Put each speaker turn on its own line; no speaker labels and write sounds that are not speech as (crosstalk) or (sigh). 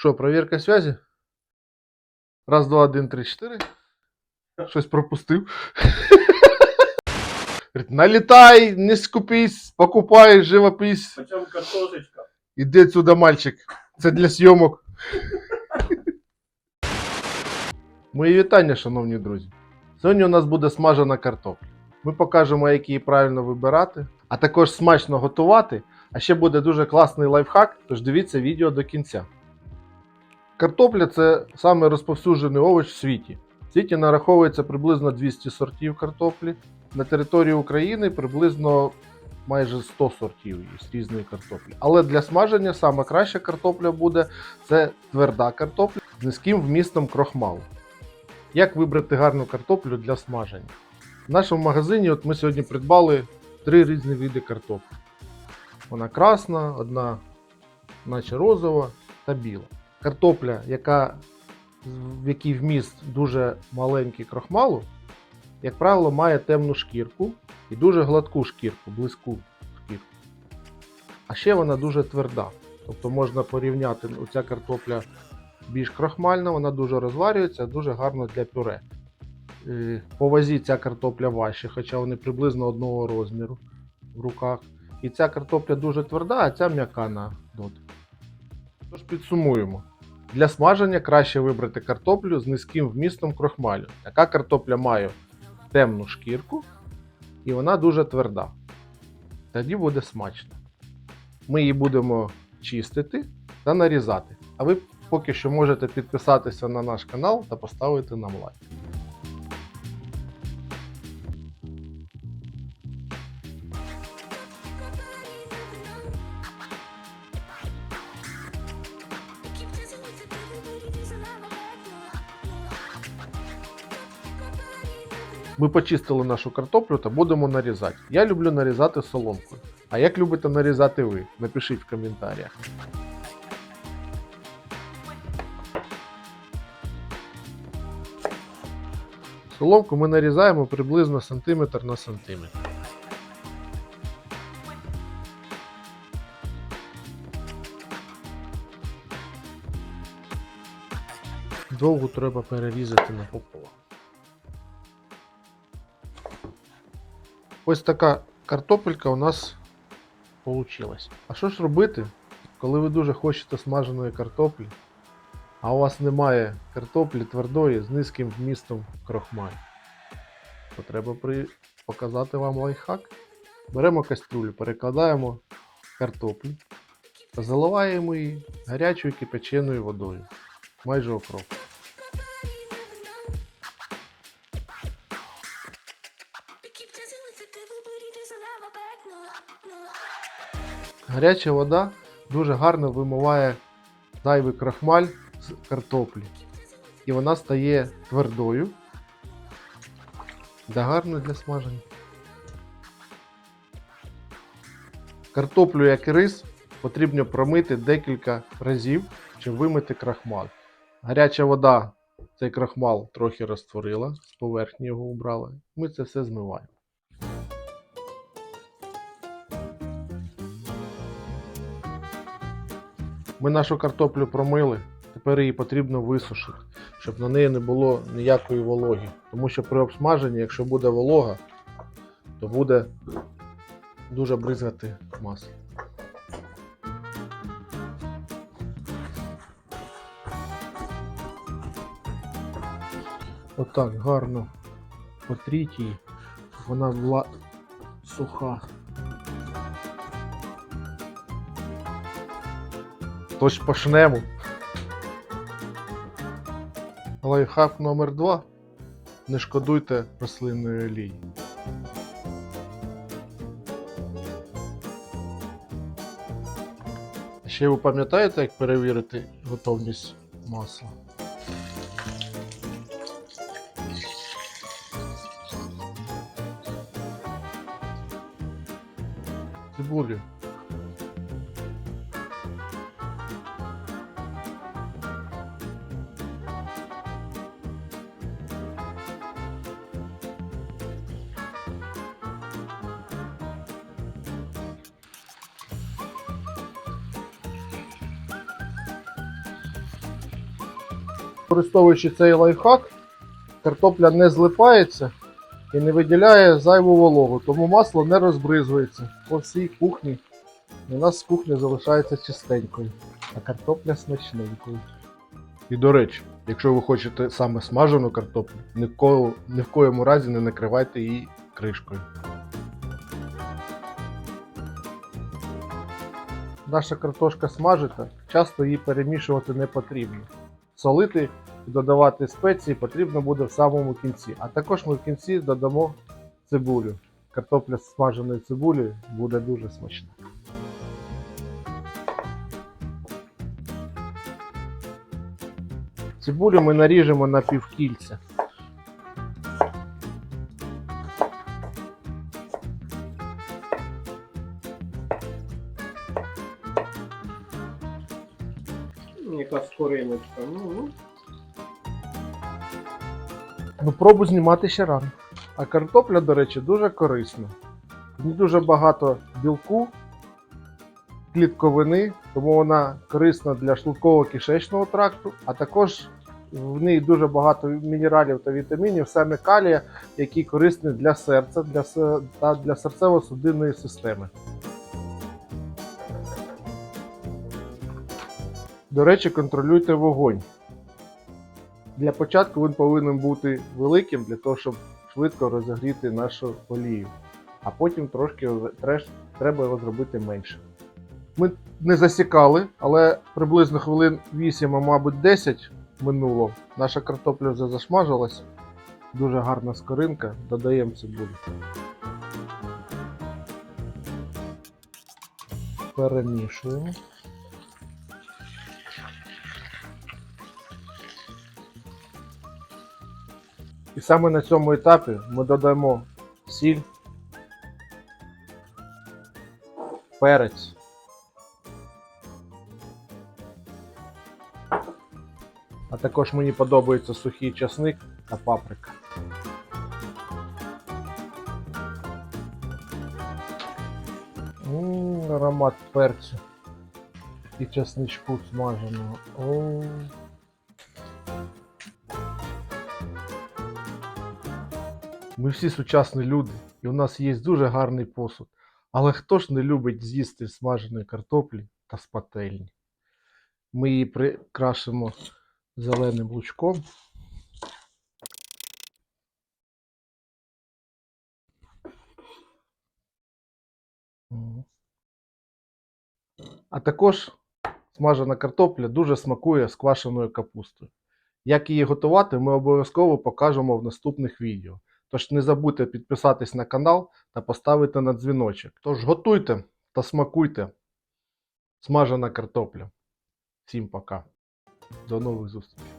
Що, проверка связи? Раз, два, один, три, чотири. Щось пропустив. (laughs) Налітай, не скупись, покупай живопись.
Почем картошечка?
Іди сюди, мальчик. Це для зйомок. (laughs) Мої вітання, шановні друзі. Сьогодні у нас буде смажена картопля. Ми покажемо, як її правильно вибирати, а також смачно готувати. А ще буде дуже класний лайфхак, тож дивіться відео до кінця. Картопля це саме розповсюджений овоч в світі. В світі нараховується приблизно 200 сортів картоплі. На території України приблизно майже 100 сортів із різної картоплі. Але для смаження саме краща картопля буде це тверда картопля з низьким вмістом крохмалу. Як вибрати гарну картоплю для смаження? В нашому магазині от ми сьогодні придбали три різні види картоплі. Вона красна, одна наче розова та біла. Картопля, яка, в якій вміст дуже маленький крохмалу, як правило, має темну шкірку і дуже гладку шкірку, близьку шкірку. А ще вона дуже тверда. Тобто можна порівняти оця картопля більш крохмальна, вона дуже розварюється, дуже гарно для пюре. Е, По вазі ця картопля важча, хоча вони приблизно одного розміру в руках. І ця картопля дуже тверда, а ця м'яка на дотик. Тож підсумуємо. Для смаження краще вибрати картоплю з низьким вмістом крохмалю. Така картопля має темну шкірку і вона дуже тверда. Тоді буде смачно. Ми її будемо чистити та нарізати. А ви поки що можете підписатися на наш канал та поставити нам лайк. Ми почистили нашу картоплю та будемо нарізати. Я люблю нарізати соломкою. А як любите нарізати ви? Напишіть в коментарях. Соломку ми нарізаємо приблизно сантиметр на сантиметр. Довго треба перерізати на пополам. Ось така картопелька у нас получилась. А що ж робити, коли ви дуже хочете смаженої картоплі, а у вас немає картоплі твердої з низьким вмістом крохмалю? То треба при... показати вам лайфхак. Беремо каструлю, перекладаємо картоплю заливаємо її гарячою кипяченою водою. Майже окроп. Гаряча вода дуже гарно вимиває зайвий крахмаль з картоплі. І вона стає твердою та гарною для смаження. Картоплю, як і рис, потрібно промити декілька разів, щоб вимити крахмал. Гаряча вода цей крахмал трохи розтворила, з поверхні його убрала. Ми це все змиваємо. Ми нашу картоплю промили, тепер її потрібно висушити, щоб на неї не було ніякої вологи. Тому що при обсмаженні, якщо буде волога, то буде дуже бризгати масло. Отак гарно потріть її, щоб вона була суха. Тож почнемо. Лайфхак номер 2 Не шкодуйте рослинної олії. Ще ви пам'ятаєте, як перевірити готовність масла? Цибулю. Використовуючи цей лайфхак, картопля не злипається і не виділяє зайву вологу, тому масло не розбризується по всій кухні. У нас кухня залишається чистенькою, а картопля смачненькою. І до речі, якщо ви хочете саме смажену картоплю, ні в, ко... ні в коєму разі не накривайте її кришкою. Наша картошка смажита, часто її перемішувати не потрібно. Солити і додавати спеції потрібно буде в самому кінці. А також ми в кінці додамо цибулю. Картопля з смаженою цибулею буде дуже смачна. Цибулю ми наріжемо на півкільця.
Яка скориночка. Ну, ну.
Ну, пробу знімати ще рано. А картопля, до речі, дуже корисна. Ній дуже багато білку, клітковини, тому вона корисна для шлунково-кишечного тракту, а також в ній дуже багато мінералів та вітамінів, саме калія, які корисні для серця для, та для серцево-судинної системи. До речі, контролюйте вогонь. Для початку він повинен бути великим для того, щоб швидко розігріти нашу олію. А потім трошки треба його зробити менше. Ми не засікали, але приблизно хвилин 8, а мабуть 10 минуло. Наша картопля вже зашмажилась. Дуже гарна скоринка. Додаємо цибулю. Перемішуємо. І саме на цьому етапі ми додамо сіль, перець. А також мені подобається сухий часник та паприка. Ммм, аромат перцю і часничку смаженого. О. Ми всі сучасні люди, і у нас є дуже гарний посуд. Але хто ж не любить з'їсти смаженої картоплі та з пательні? Ми її прикрашимо зеленим лучком. А також смажена картопля дуже смакує з квашеною капустою. Як її готувати, ми обов'язково покажемо в наступних відео. Тож не забудьте підписатись на канал та поставити на дзвіночок. Тож готуйте та смакуйте. Смажена картопля. Всім пока. До нових зустрічей.